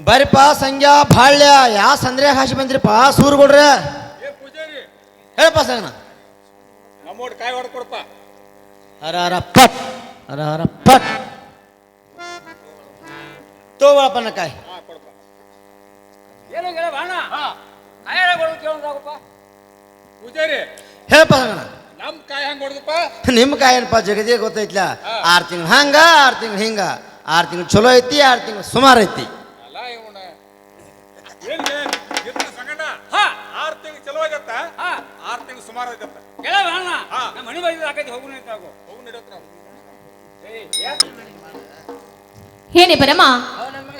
ಬರ್ರಿಪ್ಪ ಸಂಗ್ಯಾ ಬಾಳ್ಯ ಯಾ ಸಂದ್ರೆ ಹಾಸಿ ಬಂದ್ರಿಪ್ಪ? ಪೂಜಾರಿ. ಹೇಳಪ್ಪ ಸಂಗನ ಹರ ಹರ ಪಟ್ ಹರ ಹರ ಪಟ್. ಕಾಯಿ. ಹೇಳಪ್ಪ ಸಂಗನ ನಮ್ಮ ಕಾಯಿ ಹಂಗ್ ಹೊಡ್ದಪ್ಪ ನಿಮ್ಮ ಕಾಯಿ ಏನಪ್ಪ ಜಗದೇ ಗೊತ್ತೈತ್ಲ? ಆರ್ ತಿಂಗಳು ಹಂಗ ಆರ್ ತಿಂಗಳು ಹಿಂಗ. ಆರ್ ತಿಂಗಳು ಚಲೋ ಐತಿ ಆರ್ ತಿಂಗಳು ಸುಮಾರು ಐತಿ. ಏನ್ ಬರಮ್ಮ ಸಂಗಣ್ಣ ಹಾ. ಆರ್ ತಿಂಗಳು ಚಲೋ ಆಗತ್ತ? ಹಾ. ಆರ್ ತಿಂಗ್ ಸುಮಾರು ಆಗತ್ತ? ಹೇಳ ಹಾ. ನಮ್ಮ ಮನೆ ಬಾಗಿಲು ಹಾಕೈತಿ ಹೋಗು ಹೋಗಿ ಪರಮ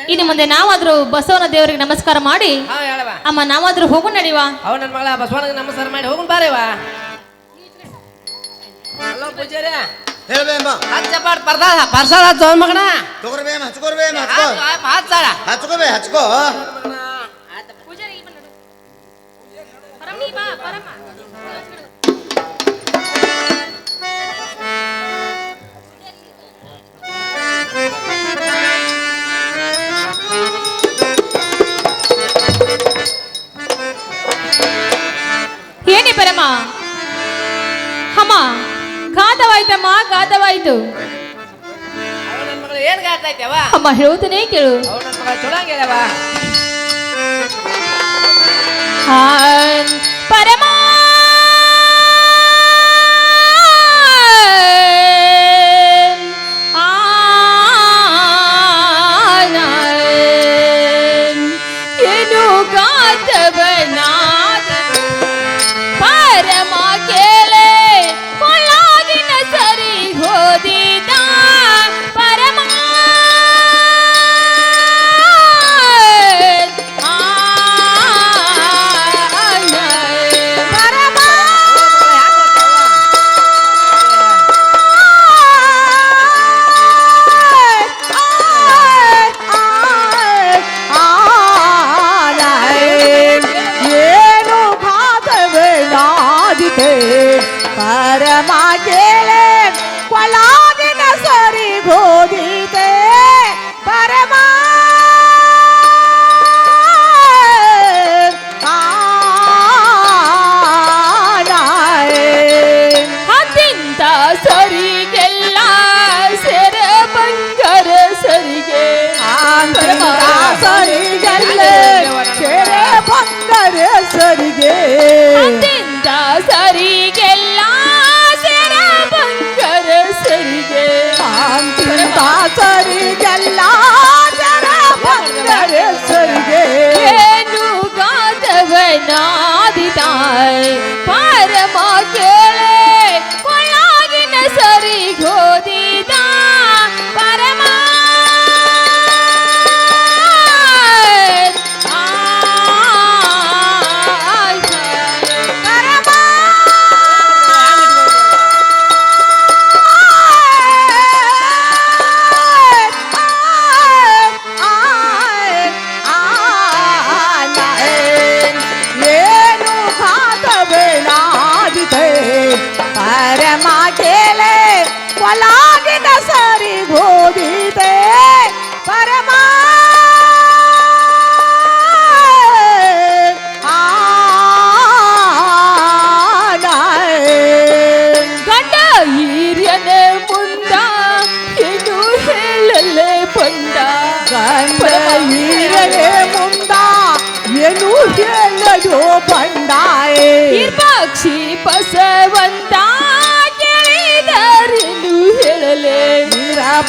ಇನ್ನು ಮುಂದೆ ನಾವಾದ್ರೂ ಬಸವನ ದೇವರಿಗೆ ನಮಸ್ಕಾರ ಮಾಡಿ ಹಾ ಹೇಳವ ಅಮ್ಮ ನಾವಾದ್ರೂ ಹೋಗು ನಡಿವಾ? ಅವ ನನ್ನ ಮಗಳ ಬಸವನಿಗೆ ನಮಸ್ಕಾರ ಮಾಡಿ ಹೋಗುನ್ ಬಾರೇವ ಹಲೋ ಪೂಜಾರಿ ಪರ್ಸಾದ ತಗೊಂಡ್ ಮಗನ. ತಗೋರ್ಬೇಮ ಹಚ್ಕೋರ್ಬೇಮ ಹಚ್ಕೋಬೇ ಹಚ್ಕೋ. ಏನೇ ಪರಮ ಅಮ್ಮ ಗಾದವಾಯ್ತಮ್ಮ ಗಾದವಾಯ್ತು ಅವ ನನ್ನ ಮಗಳು ಏನ್ ಗಾತೈತಿ ಅವ ಅಮ್ಮ ಹೇಳುತ್ತೇನೆ ಕೇಳು ಅವ ನನ್ನ ಮಗಳ ಚಲೋ ಹಂಗೆ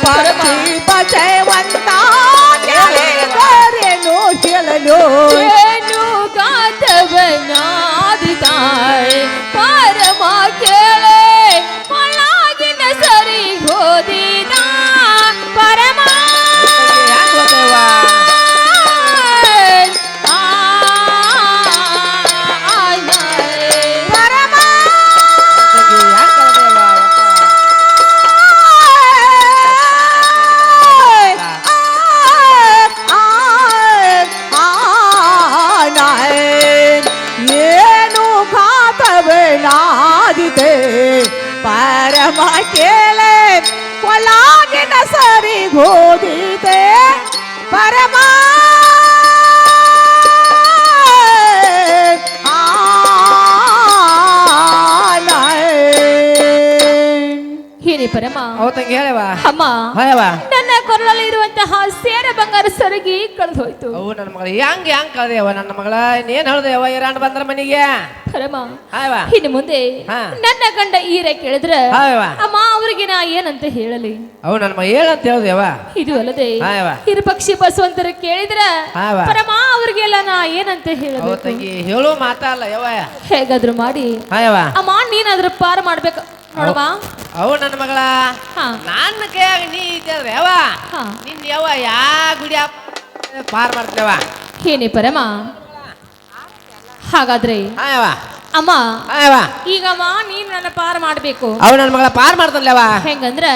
पार्वती बजय वंद ಘಾತವೇನಾದಿತೆ ಪರಮ ಕೇಳೆ ಕೊಲಾಗಿನ ಸರಿ ಗೋದಿತೆ ಪರಮ ಪರಮ. ಅವತ್ತಂಗೆ ತಂಗಿ ಹೇಳವ ಅಮ್ಮ ಹಾಯವ ನನ್ನ ಕೊರಳಲ್ಲಿ ಇರುವಂತಹ ಸೇರ ಬಂಗಾರ ಸರಗಿ ಕಳೆದು ಹೋಯ್ತು ಅವು ನನ್ನ ಮಗಳ ಹೆಂಗ್ ಹೆಂಗ್ ಕಳ್ದೇವ ನನ್ನ ಮಗಳ ಏನ್ ಹೇಳ್ದೇವ ಇರಾಣ ಬಂದ್ರ ಮನೆಗೆ. ಪರಮ ಹಾಯವಾ ಇನ್ನು ಮುಂದೆ ನನ್ನ ಗಂಡ ಈರ ಕೇಳಿದ್ರ ಅಮ್ಮ ಅವ್ರಿಗೆ ನಾ ಏನಂತ ಹೇಳಲಿ? ಅವು ನನ್ನ ಮಗ ಹೇಳಂತ ಹೇಳ್ದೇವ ಇದು ಅಲ್ಲದೆ ಹಾಯವ್ವ. ಹಿರುಪಕ್ಷಿ ಬಸವಂತರ ಕೇಳಿದ್ರ. ಪರಮ ಅವ್ರಿಗೆಲ್ಲ ನಾ ಏನಂತ ಹೇಳಿ ಹೇಳೋ ಮಾತಲ್ಲ ಯವ ಹೇಗಾದ್ರೂ ಮಾಡಿ. ಅಮ್ಮ ನೀನಾದ್ರೂ ಪಾರ ಮಾಡ್ಬೇಕು. ನೋಡಮ್ಮ ಅವು ನನ್ನ ಮಗಳ. ಹಾ. ನನ್ನ ಕೈಯಾಗ ನೀ ಇದ್ದಾದ್ರೆ ಯಾವ ಹಾ. ನಿನ್ ಯಾವ ಯಾ ಗುಡಿ ಪಾರ್ ಮಾಡ್ತೇವ ಏನೇ ಪರಮ. ಹಾಗಾದ್ರೆ ಅಮ್ಮ ಈಗ ಈಗಮ್ಮ ನೀನ್ ನನ್ನ ಪಾರ್ ಮಾಡ್ಬೇಕು. ಅವು ನನ್ನ ಮಗಳ ಪಾರ್ ಮಾಡ್ತಾನಲ್ಲವ ಹೆಂಗಂದ್ರೆ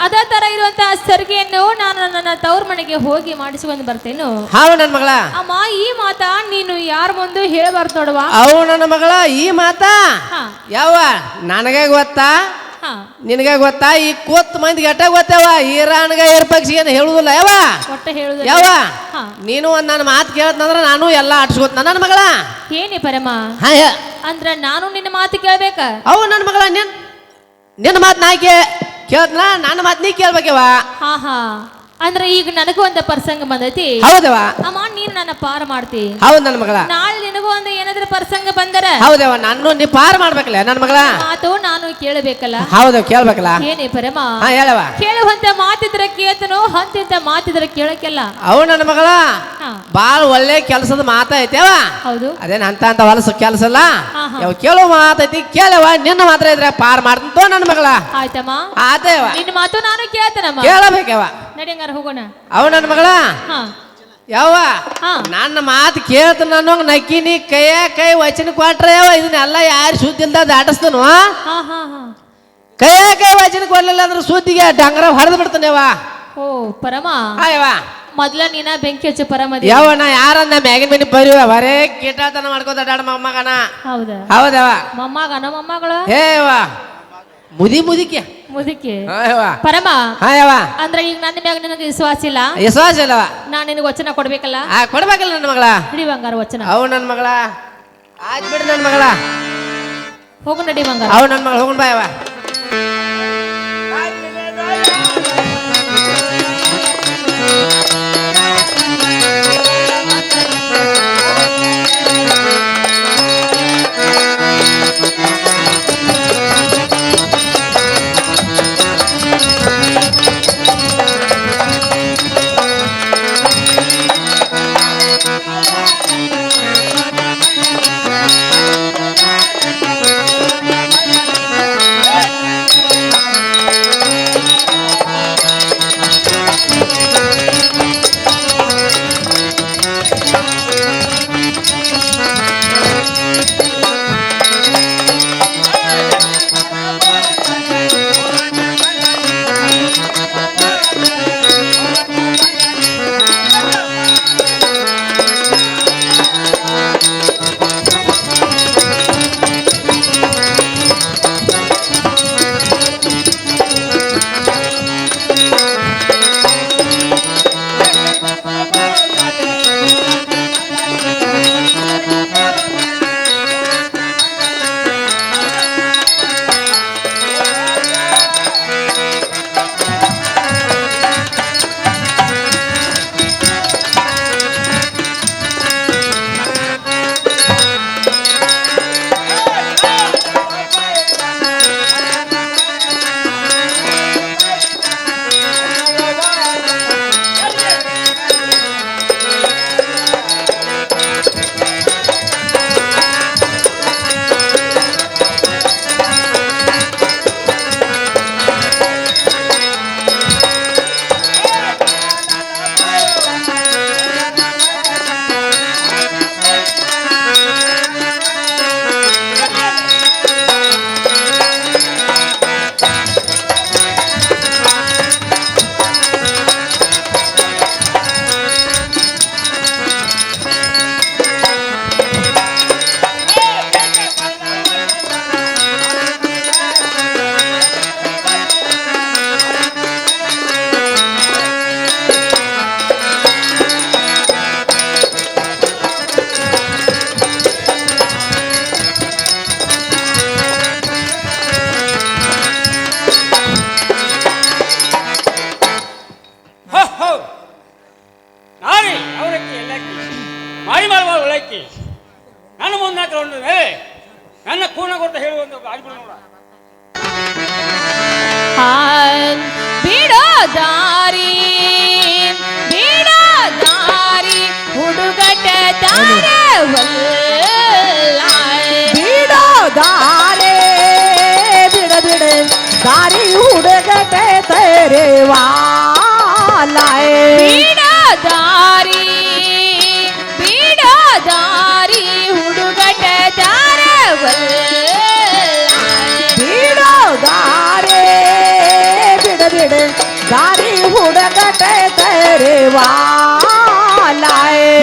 ಅದೇ ತರ ಇರುವಂತಹ ಸರಿಗೆಯನ್ನು ನಾನು ನನ್ನ ತವ್ರ ಮನೆಗೆ ಹೋಗಿ ಮಾಡಿಸಿಕೊಂಡು ಬರ್ತೇನು. ಹಾವು ನನ್ನ ಮಗಳ. ಅಮ್ಮ ಈ ಮಾತ ನೀನು ಯಾರ ಮುಂದೆ ಹೇಳಬಾರ್ದು ನೋಡುವ. ಅವು ನನ್ನ ಮಗಳ ಈ ಮಾತಾ. ಹಾ. ಯಾವ ನನಗೆ ಗೊತ್ತಾ? ನಿನಗೆ ಗೊತ್ತಾ ಈ ಕೂತ್ ಮಂದಿ ಎಟ್ಟ ಗೊತ್ತವ? ಈರಾನ್ಗ ಏರ್ಪಕ್ಷಿ ಏನು ಹೇಳುದಿಲ್ಲ ಯಾವ ಒಟ್ಟ ಹೇಳುದು ಯಾವ ನೀನು ಒಂದ್ ನನ್ನ ಮಾತು ಕೇಳತ್ನಂದ್ರ ನಾನು ಎಲ್ಲ ಅಟ್ಸ್ಕೊತ ನನ್ನ ಮಗಳ? ಏನಿ ಪರಮ? ಹಾ ಅಂದ್ರ ನಾನು ನಿನ್ನ ಮಾತು ಕೇಳ್ಬೇಕ? ಅವು ನನ್ನ ಮಗಳ ನಿನ್ ನಿನ್ನ ಮಾತು ನಾ ಕೇ ಕೇಳ್ತನ ನನ್ನ ಮಾತು ನೀ ಕೇಳ್ಬೇಕವ? ಹಾ ಹಾ. ಅಂದ್ರ ಈಗ ನನಗೂ ಒಂದು ಪ್ರಸಂಗ ಬಂದೈತಿ. ಹೌದವ ಅಮ್ಮ ನೀನು ನನ್ನ ಪಾರ ಮಾಡ್ತಿ. ಹೌದು ನನ್ನ ಮಗಳ. ನಾಳೆ ನಿನಗೂ ಒಂದು ಏನಾದ್ರೂ ಪ್ರಸಂಗ ಬಂದರ? ಹೌದವ ನಾನು ನೀ ಪಾರ ಮಾಡ್ಬೇಕಲ್ಲ ನನ್ನ ಮಗಳ? ಮಾತು ನಾನು ಕೇಳಬೇಕಲ್ಲ. ಹೌದು ಕೇಳ್ಬೇಕಲ್ಲ. ಏನೇ ಪರಮ? ಹೇಳವ ಕೇಳುವಂತ ಮಾತಿದ್ರೆ ಕೇಳ್ತನೋ ಹಂತಿಂತ ಮಾತಿದ್ರೆ ಕೇಳಕ್ಕೆಲ್ಲ. ಅವು ನನ್ನ ಮಗಳ. ಬಾಳ ಒಳ್ಳೆ ಕೆಲಸದ ಮಾತೈತೆವ ಹೌದು. ಅದೇನ ಅಂತ ಅಂತ ಹೊಲಸು ಕೆಲಸ ಅಲ್ಲ. ಯಾವ ಕೇಳೋ ಮಾತೈತಿ ಕೇಳವ ನಿನ್ನ ಮಾತ್ರ ಇದ್ರೆ ಪಾರ್ ಮಾಡ್ತಂತೋ ನನ್ನ ಮಗಳ. ಆಯ್ತಮ್ಮ. ಆತೇವ ನಿನ್ನ ಮಾತು ನಾನು ಕೇಳ್ತೇನಮ್ಮ. ಕೇಳಬೇಕವ ನಡಿಯಂಗಾರ ಹೋಗೋಣ. ಅವ ನನ್ನ ಮಗಳ? ಹಾ. ಯಾವ? ನನ್ನ ಮಾತು ಕೇಳ್ತ ನಾನು ನಕ್ಕಿನಿ ಕೈಯ ಕೈ ವಚನ ಕೊಟ್ರೆ ಯಾವ ಇದನ್ನೆಲ್ಲ ಯಾರು ಸುದ್ದಿ ಇಲ್ದ ದಾಟಿಸ್ತನು ಹಾ ಹಾ ಹಾ. ಕೈಯ ಕೈ ವಚನ ಕೊಡ್ಲಿಲ್ಲ ಅಂದ್ರೆ ಸುದ್ದಿಗೆ ಡಂಗರ ಹೊಡೆದು ಯಾವ ಓ ಪರಮ. ಆಯವ ಮೊದ್ಲ ನೀನ ಬೆಂಕಿ ಹಚ್ಚ ಪರಮ ಯಾವ ನಾ ಯಾರನ್ನ ಮ್ಯಾಗಿನ ಮೇಲೆ ಬರೀವ ಬರೇ ಕೀಟಾತನ ಮಾಡ್ಕೋತ ಅಡ್ಡಾಡ ಮೊಮ್ಮಗನ. ಹೌದಾ? ಹೌದವ ಮೊಮ್ಮಗನ ಮೊಮ್ಮಗಳು? ಹೇವ ಮುದಿ ಮುದಿಕೆ. ಮುದುಕಿ. ಹಾಯವ ಪರಮ. ಹಾಯವ ಅಂದ್ರ ಈಗ ನನ್ನ ಮ್ಯಾಗ ನಿನಗೆ ವಿಶ್ವಾಸ ಇಲ್ಲ ವಿಶ್ವಾಸ ಇಲ್ಲವ ನಾನ್ ನಿನಗೆ ವಚನ ಕೊಡ್ಬೇಕಲ್ಲ? ಆ ಕೊಡ್ಬೇಕಲ್ಲ ನನ್ನ ಮಗಳ. ನಡಿ ಬಂಗಾರ ವಚನ. ಅವು ನನ್ನ ಮಗಳ. ಆಯ್ತು ಬಿಡು ನನ್ನ ಮಗಳ. ಹೋಗು ನಡಿ ಬಂಗಾರ. ಅವು ನನ್ನ ಮಗಳ ಹೋಗೋಣ ಬಾಯವ ಆಕಿ ನನ್ನ ಮುಂದೆ ಹಾಕೊಂಡು ಏ ನನ್ನ ಕೂನ ಕೊಡ್ತಾ ಹೇಳುವಂತ ಆಗ್ಬಿಡು ನೋಡ ಹಾನ್ ಬಿಡೋ ದಾರಿ ಬಿಡೋ ದಾರಿ ಹುಡುಗಟ ದಾರವಲ್ಲಾಯ್. ಬಿಡೋ ದಾರೆ ಬಿಡ ಬಿಡ ದಾರಿ ಹುಡುಗಟೆ ತೇರೆವಾಲಾಯ್ ಬಿಡೋ ದಾರಿ ದಾರವಲ್ಲಾಯ್. ಬಿಡೋ ದಾರೆ ಬಿಡ ಬಿಡ ದಾರಿ ಹುಡುಗಟೆ ತೇರೆವಾಲಾಯ್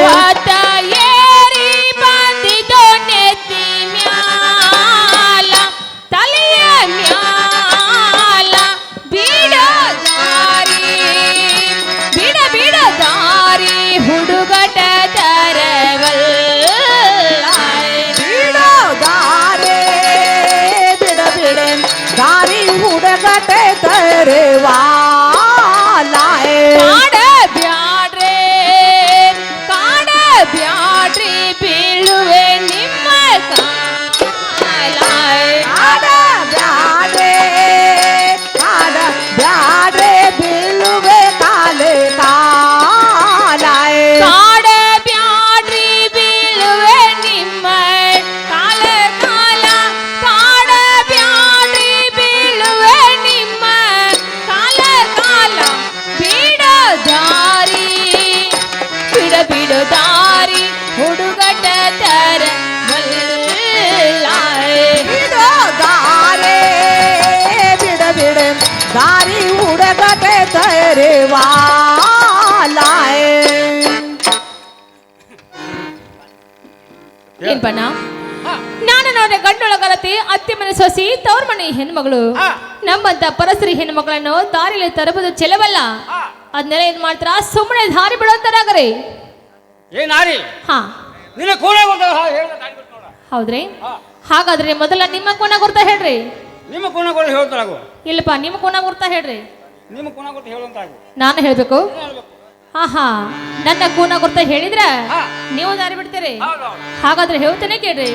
ಹೊತ್ತ ಹೆಣ್ಮಗಳು ನಮ್ಮಂತ ಪರಸ್ತ್ರೀ ಹೆಣ್ಮಗಳನ್ನು ದಾರಿಲಿ ತರಬಹುದು ಚೆಲವಲ್ಲ. ಅದನ್ನೆಲ್ಲ ಏನ್ ಮಾಡ್ತಾರ? ಸುಮ್ಮನೆ ದಾರಿ ನಾರಿ? ಹಾ. ನಿನ್ನ ಹೌದ್ರಿ? ಹಾಗಾದ್ರೆ ಮೊದಲ ನಿಮ್ಮ ಕೋಣ ಗುರ್ತ ಹೇಳ್ರಿ. ನಿಮ್ಮ ಕೋಣ ಗುರ್ತ ಹೇಳ್ತಾಗು ಇಲ್ಲಪ್ಪ ನಿಮ್ಮ ಕೋಣ ಗುರ್ತ ಹೇಳ್ರಿ. ನಿಮ್ಮ ಕೋಣ ಗುರ್ತ ಹೇಳುವಂತಾಗು. ನಾನು ಹೇಳ್ಬೇಕು. ಹಾ ಹಾ ನನ್ನ ಕೂನ ಗುರ್ತ ಹೇಳಿದ್ರ. ನೀವು ದಾರಿ ಬಿಡ್ತೀರಿ. ಹಾಗಾದ್ರೆ ಹೇಳ್ತೇನೆ ಕೇಳ್ರಿ.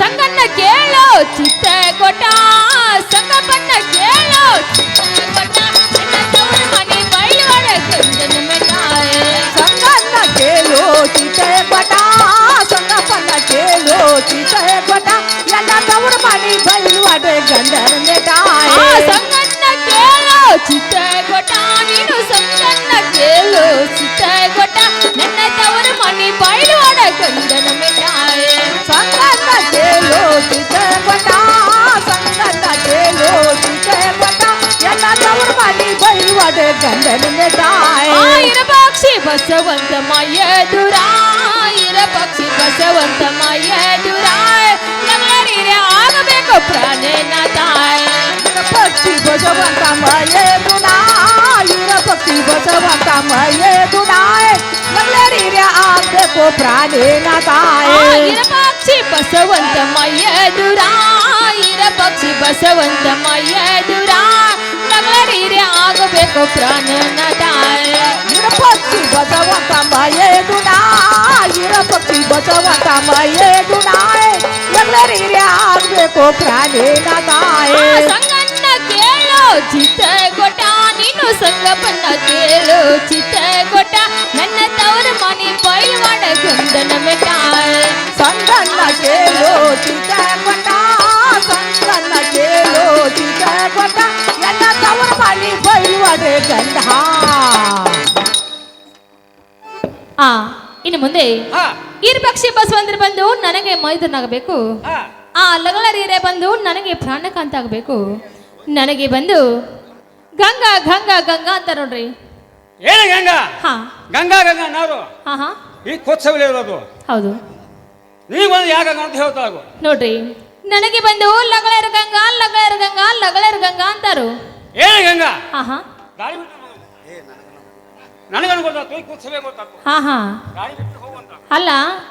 ಸಂಗನ್ನ ಕೇಳೋ ಚಿತ್ತ ಕೊಟ್ಟ. ಸಂಗಪ್ಪನ್ನ ಕೇಳೋ ಚಿತ್ತ ಕೊಟ್ಟ. ಸಂಗನ್ನ ಕೇಳು ಚಿತೆ ಕೊಟ್ಟ. ಸಂಗಪ್ಪನ್ನ ಕೇಳೋ ಚಿತೆ ಕೊಟ ಎಲ್ಲ ತವರು ಮನೆ ಬೈಲು ಅಡೆ ಆ ಮಿಠಾಯಿ ಸಂಗನ್ನ ಕೇಳೋ ಚಿತ್ತ ಕೊಟ್ಟ ನೀನು ಸಂಗನ್ನ ಕೇಳು. ಚಿತ್ತ ಕೊಟ್ಟ ನನ್ನ ತವರು ಮನೆ ಬೈಲವಾಡ ಗಂಡನ ಮಿಠಾಯಿ. ಸಂಗನ್ನ ಕೇಳು ಚಿತೆ ಕೊಟ ಸಂಗನ್ನ ಕೇಳು. ಚಿತೆ ಕೊಟ ಎಲ್ಲ ತವರು ಮನಿ ಬೈಲುವಡೆ ಗಂಡನ ಮಿಠಾಯಿ ಆಯಿರ ಪಕ್ಷಿ ಬಸವಂತ ಮಯದುರ ಆಯಿರ ಪಕ್ಷಿ ಬಸವಂತ ಮಯದುರ ನಗರೀರೆ ಆಗಬೇಕು ಪ್ರಾಣೇನ ತಾಯ. ಪಕ್ಷಿ ಬಸವಂತ ಮಯೇ ದುನಾಯಿರ ಪಕ್ಷಿ ಬಸವಂತ ಮಯೇ ದುನಾಯ್ ನಗಲರಿರೆ ಆಗ್ಬೇಕು ಪ್ರಾಣೇನ ತಾಯೇ ಆಯಿರ ಪಕ್ಷಿ ಬಸವಂತ ಮಯದುರ ಆಯಿರ ಪಕ್ಷಿ ಬಸವಂತ ಮಯದುರ ನಗರೀರೆ ಆಗಬೇಕು ಪ್ರಾಣೇನ ತಾಯ ಇರ ಪಕ್ಷಿ ಬಸವಂತ ಮಯೇ ದುನಾಯಿರ ಪಕ್ಷಿ ಬಸವಂತ ಮಯೇ ದುನಾಯ್ ನಗಲರಿರೆ ಆಗ್ಬೇಕು ಪ್ರಾಣೇನ ತಾಯೇ ಸಂಗನ್ನ ಕೇಳೋ ಚಿತ್ತ ಕೊಟ್ಟ ನೀನು ಸಂಗಪ್ಪನ್ನ ಕೇಳು. ಚಿತ್ತ ಕೊಟ್ಟ ನನ್ನ ತವರ ಮನೆ ಬೈವಾಡ ಗಂಡನ ಮಿಠಾಯಿ ಸಂಗನ್ನ ಕೇಳು ಚಿತ್ತ ಕೊಟ್ಟ ಸಂಗನ್ನ ಕೇಳು. ಚಿತ್ತ ಕೊಟ್ಟ ನನ್ನ ತವರ ಮನೆ ಬೈಲುವಡೆ ಕಂದ ಆ ಇನ್ನು ಮುಂದೆ ಹಾ. ಇರ್ಪಕ್ಷಿ ಬಸವಂದ್ರ ಬಂದು ನನಗೆ ಮೈದನಾಗಬೇಕು ಆ ಲಗಳರೀರೆ ಬಂದು ನನಗೆ ಪ್ರಾಣಕಾಂತ ಆಗಬೇಕು. ನನಗೆ ಬಂದು ಗಂಗಾ ಗಂಗಾ ಗಂಗಾ ಅಂತ ನೋಡ್ರಿ. ಏನ ಗಂಗಾ? ಹಾ. ಗಂಗಾ ಗಂಗಾ ನಾವು ಹಾ ಹಾ. ಈ ಕೋತ್ಸವಿಲ್ಲ ಇರೋದು. ಹೌದು. ನೀವು ಬಂದು ಯಾಕ ಅಂತ ಹೇಳ್ತಾಗು ನೋಡ್ರಿ. ನನಗೆ ಬಂದು ಲಗಳರ ಗಂಗಾ ಲಗಳರ ಗಂಗಾ ಲಗಳರ ಗಂಗಾ ಅಂತಾರು. ಏನ ಗಂಗಾ? ಹಾ ಹಾ. ಗಾಡಿ ಬಿಟ್ಟು ನನಗನು ಗೊತ್ತಾಯ್ತು ಈ ಕುತ್ಸವೇ ಹಾ ಹಾ. ಬಿಟ್ಟು ಹೋಗುವಂತ ಅಲ್ಲ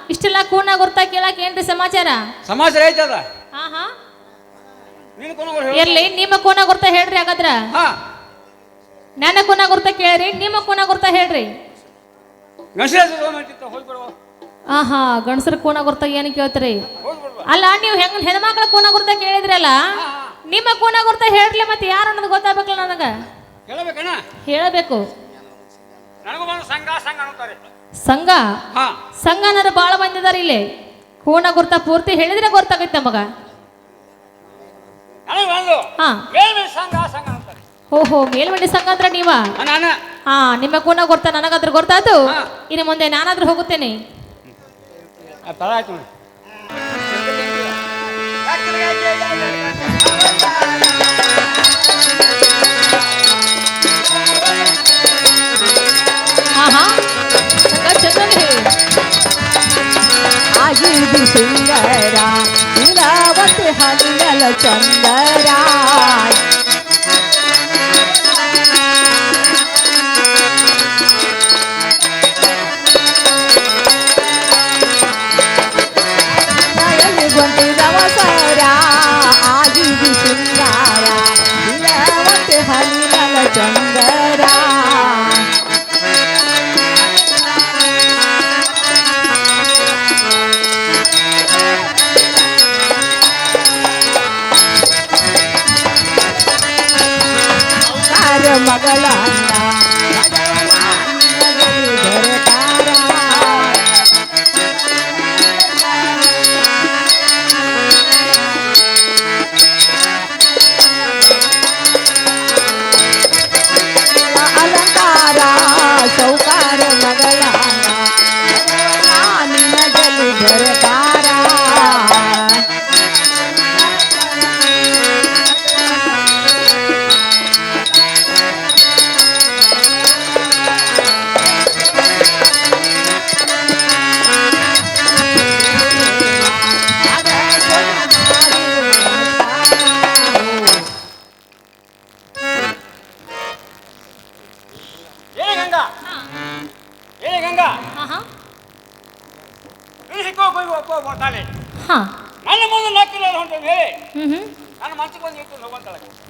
ಇಷ್ಟೆಲ್ಲ ಕೂನ ಗುರ್ತಾ ಕೇಳಕ್ ಏನ್ರಿ ಸಮಾಚಾರ? ಸಮಾಚಾರ ಐತದ ಕೊನೆಗಳು ನಿಮ್ಮ ಕೋನ ಗುರ್ತ ಹೇಳ್ರಿ ಹಾಗಾದ್ರ. ನನ್ನ ಕೋನ ಗುರ್ತ ಕೇಳ್ರಿ ನಿಮ್ಮ ಕೋನ ಗುರ್ತ ಹೇಳ್ರಿ. ಆಹಾ ಗಂಡಸರ ಕೋನ ಗುರ್ತ ಏನು ಕೇಳ್ತೀರಿ? ಅಲ್ಲ ನೀವು ಹೆಂಗ್ ಹೆಣ್ಮಕ್ಳ ಕೋನ ಗುರ್ತ ಕೇಳಿದ್ರಲ್ಲ ನಿಮ್ಮ ಕೋನ ಗುರ್ತ ಹೇಳ್ರಿ ಮತ್ತೆ ಯಾರು ಅನ್ನೋದು ಗೊತ್ತಾಗ್ಬೇಕಲ್ಲ ನನಗ? ಹೇಳಬೇಕು. ಸಂಘ ಸಂಘ ಅನ್ನೋರು ಭಾಳ ಬಂದಿದ್ದಾರೆ ಇಲ್ಲಿ. ಕೋನ ಗುರ್ತ ಪೂರ್ತಿ ಹೇಳಿದ್ರೆ ಗೊತ್ತಾಗುತ್ತೆ ನಮಗ. ಹಾ. ಓಹೋ ಮೇಲ್ಮಂಡಿ ಸಂಘ ಅಂದ್ರೆ ನೀವ? ಹಾ ನಿಮ್ಮ ಗುಣ ಗೊತ್ತಾ? ನನಗಾದ್ರೂ ಗೊತ್ತಾಯ್ತು ಇನ್ನು ಮುಂದೆ ನಾನಾದ್ರೂ ಹೋಗುತ್ತೇನೆ. ತಡ ಆಯ್ತು ಆಗಿದು ಸುಂದರ ಇರಾವತಿ ಹಣ್ಣಲ ಚಂದರ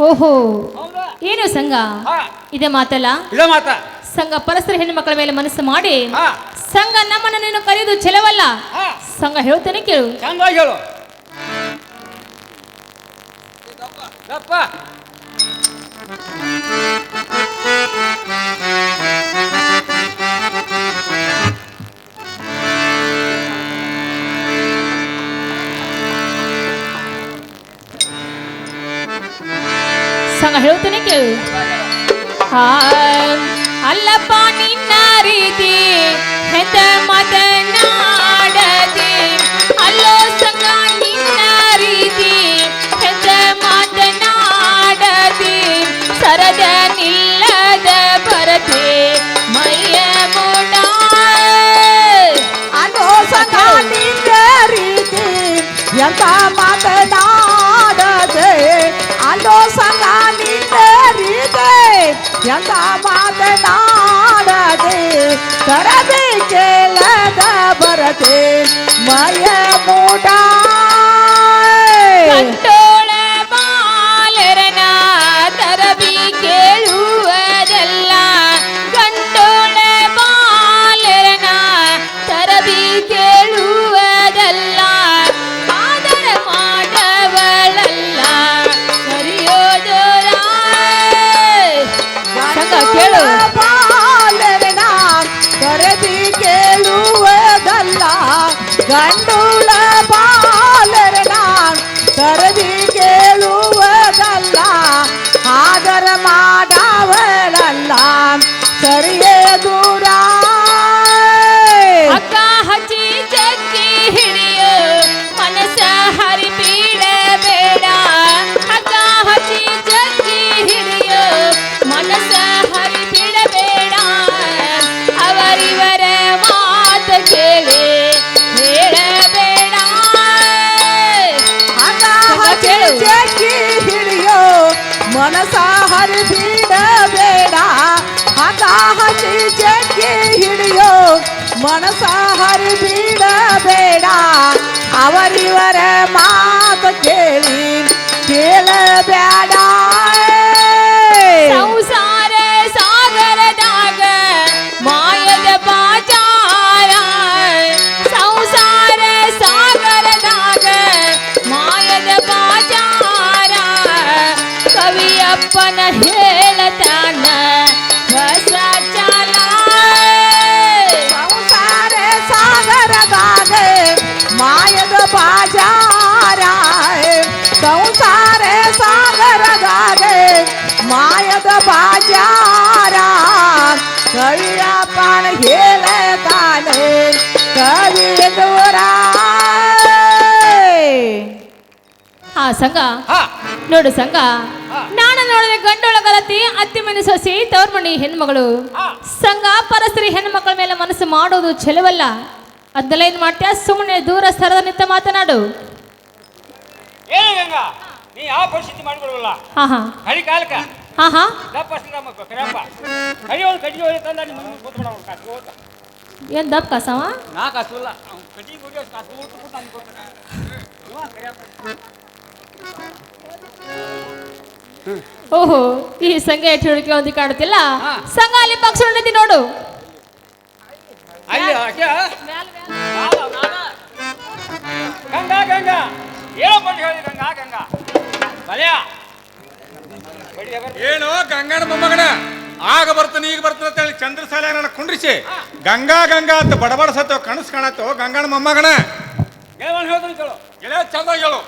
ಓಹೋ. ಏನು ಸಂಘ? ಇದೆ ಮಾತಲ್ಲ? ಇದ ಮಾತ. ಸಂಘ ಪರಸ್ಪರ ಹೆಣ್ಣು ಮಕ್ಕಳ ಮೇಲೆ ಮನಸ್ಸು ಮಾಡಿ. ಸಂಘ ನಮ್ಮನ್ನ ನೀನು ಕರೆಯುವುದು ಚೆಲವಲ್ಲ ಸಂಘ ಹೇಳ್ತೇನೆ ಕೇಳು. ಹೇಳು. ಗಪ್ಪ ಹೇಳ್ತೇನೆ ಕೇಳು ಆ, ಅಲ್ಲಪ್ಪ ನಿನ್ನ ರೀತಿ ಹೆದ ಮಾತನಾಡದೆ ಅಲ್ಲೋ ಸಂಘ ನಿನ್ನ ರೀತಿ ಹೆದ ಮಾತನಾಡದೆ ಸರದ ನಿಲ್ಲದ ಬರತೆ ಮೈಯ ಮೂಡ ಅನ್ನೋ ಸಂಘ ನಿನ್ನ ರೀತಿ ಎಂತ ಎಂತ ಮಾತನಾಡದೆ ಕರಬಿ ಕೇಳದ ಬರತೆ ಮಯ ಮೂಡ ಮನಸ ಹರಿ ಬೇಡ ಅವರಿವರ ಮಾತು ಕೇಳಿ ಕೇಳಬೇಡ. ಮಾಯದ ಬಾಜಾರ ಸಂಸಾರ ಸಾಗರದಾಗ ಮಾಯದ ಬಾಜಾರ ಕವಿಯಪ್ಪನ ಹೇಳತಾನೆ ಕವಿ ದೂರ ಆ ಸಂಘ ಹಾ. ನೋಡು ಸಂಘ. ನಾನು ನೋಡಿದ ಗಂಡೊಳಗಲತಿ ಅತ್ತಿ ಮನೆ ಸೊಸಿ ತವ್ರ ಮನೆ ಹೆಣ್ಮಗಳು. ಸಂಘ ಪರಸ್ತ್ರೀ ಹೆಣ್ಮಕ್ಳ ಮೇಲೆ ಮನಸ್ಸು ಮಾಡೋದು ಚೆಲುವಲ್ಲ ಅದೆಲ್ಲ ಏನ್ ಮಾಡ್ತೀಯ? ಸುಮ್ಮನೆ ದೂರ ಸ್ಥಳದ ನಿಂತ ಮಾತನಾಡು. ಏನು ಗಂಗಾ ನೀ ಯಾವ ಪರಿಸ್ಥಿತಿ ಮಾಡಿಕೊಡಲ್ಲ ಹಾ ಹಾ. ಕಡಿ ಕಾಲಕ ಹಾ ಹಾ. ದಪ್ಪ ನಮ್ಮ ಕರಿಯಪ್ಪ. ಕಡಿ ಒಂದು ಕಡಿ ಹೋಗಿ ತಂದ ನಿಮ್ಮ ಮನೆ ಕೂತ್ಬಿಡ ಅವ್ನು ಕಾಸು ಹೋತ. ಏನ್ ದಪ್ಪ ಕಸವ? ನಾ ಕಾಸು ಇಲ್ಲ ಅವ್ನು ಕಡಿ ಹೋಗಿ ಕಾಸು ಕೂತ ಅನ್ಕೋತಾನೆ ಓಹೋ ಈ ಸಂಘ ತಿಳುವಳಿಕೆ ಒಂದು ಕಾಣುತ್ತಿಲ್ಲ. ಸಂಘ ಅಲ್ಲಿ ಪಕ್ಷ ನೋಡು. ಅಲ್ಲಿ ಆಕೆ. ಗಂಗಾ ಗಂಗಾ. ಏನೋ ಬಂದು ಹೇಳಿ ಗಂಗಾ ಗಂಗಾ. ಬಲೆಯ. ಏನು ಗಂಗನ ಮೊಮ್ಮಗನ? ಆಗ ಬರ್ತಾನೆ ಈಗ ಬರ್ತಾನೆ ಅಂತ ಹೇಳಿ ಚಂದ್ರ ಸಾಲ ನನ್ನ ಕುಂಡ್ರಿಸಿ ಗಂಗಾ ಗಂಗಾ ಅಂತ ಬಡಬಡ ಸತ್ತೋ ಕನಸು ಕಾಣತ್ತೋ ಗಂಗನ ಮೊಮ್ಮಗನ? ಏನು ಹೇಳಿದ್ರು ಕೇಳು. ಎಲೆ ಚಂದ ಹೇಳು.